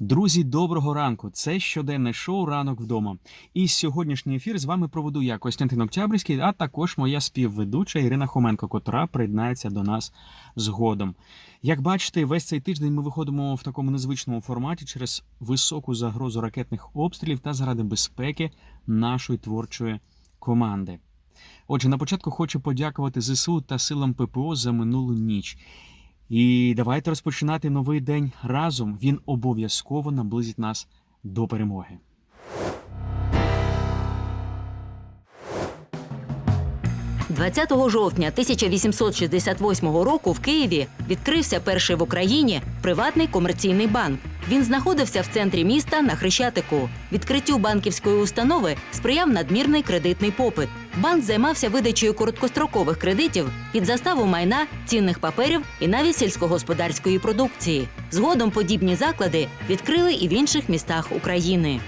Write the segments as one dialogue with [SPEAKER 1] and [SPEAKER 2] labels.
[SPEAKER 1] Друзі, доброго ранку! Це щоденне шоу Ранок вдома. І сьогоднішній ефір з вами проведу я Костянтин Октябрьський, а також моя співведуча Ірина Хоменко, котра приєднається до нас згодом. Як бачите, весь цей тиждень ми виходимо в такому незвичному форматі через високу загрозу ракетних обстрілів та заради безпеки нашої творчої команди. Отже, на початку хочу подякувати ЗСУ та силам ППО за минулу ніч. І давайте розпочинати новий день разом. Він обов'язково наблизить нас до перемоги.
[SPEAKER 2] – 20 жовтня 1868 року в Києві відкрився перший в Україні приватний комерційний банк. Він знаходився в центрі міста на Хрещатику. Відкриттю банківської установи сприяв надмірний кредитний попит. Банк займався видачею короткострокових кредитів під заставу майна, цінних паперів і навіть сільськогосподарської продукції. Згодом подібні заклади відкрили і в інших містах України.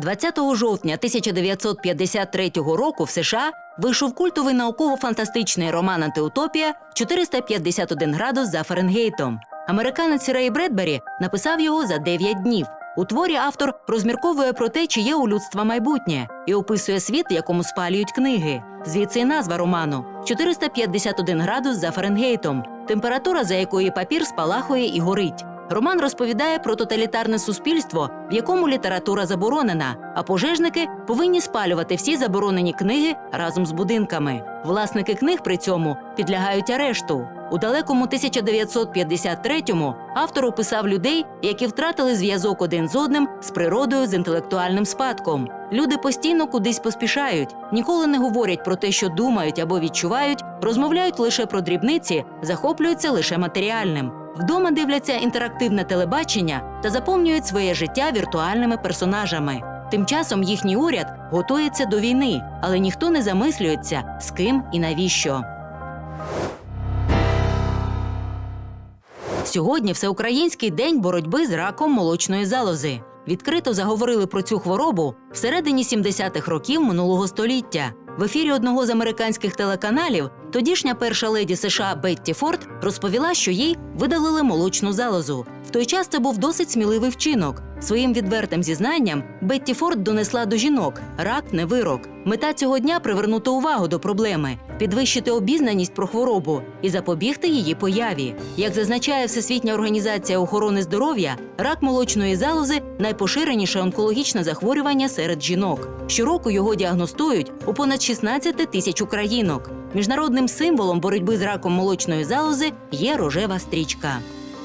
[SPEAKER 2] 20 жовтня 1953 року в США вийшов культовий науково-фантастичний роман Антиутопія 451 градус за Фаренгейтом. Американець Рей Бредбері написав його за 9 днів. У творі автор розмірковує про те, чи є у людства майбутнє, і описує світ, якому спалюють книги. Звідси й назва роману 451 градус за Фаренгейтом, температура, за якої папір спалахує і горить. Роман розповідає про тоталітарне суспільство, в якому література заборонена, а пожежники повинні спалювати всі заборонені книги разом з будинками. Власники книг при цьому підлягають арешту. У далекому 1953-му автор описав людей, які втратили зв'язок один з одним з природою з інтелектуальним спадком. Люди постійно кудись поспішають, ніколи не говорять про те, що думають або відчувають, розмовляють лише про дрібниці, захоплюються лише матеріальним. Вдома дивляться інтерактивне телебачення та заповнюють своє життя віртуальними персонажами. Тим часом їхній уряд готується до війни, але ніхто не замислюється, з ким і навіщо. Сьогодні всеукраїнський день боротьби з раком молочної залози. Відкрито заговорили про цю хворобу всередині 70-х років минулого століття. В ефірі одного з американських телеканалів тодішня перша леді США Бетті Форд розповіла, що їй видалили молочну залозу. В той час це був досить сміливий вчинок. Своїм відвертим зізнанням Бетті Форд донесла до жінок рак не вирок. Мета цього дня привернути увагу до проблеми, підвищити обізнаність про хворобу і запобігти її появі. Як зазначає Всесвітня організація охорони здоров'я, рак молочної залози найпоширеніше онкологічне захворювання серед жінок. Щороку його діагностують у понад 16 тисяч українок. Міжнародним символом боротьби з раком молочної залози є рожева стрічка.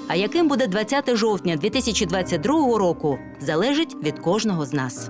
[SPEAKER 2] А яким буде 20 жовтня 2022 року, залежить від кожного з нас.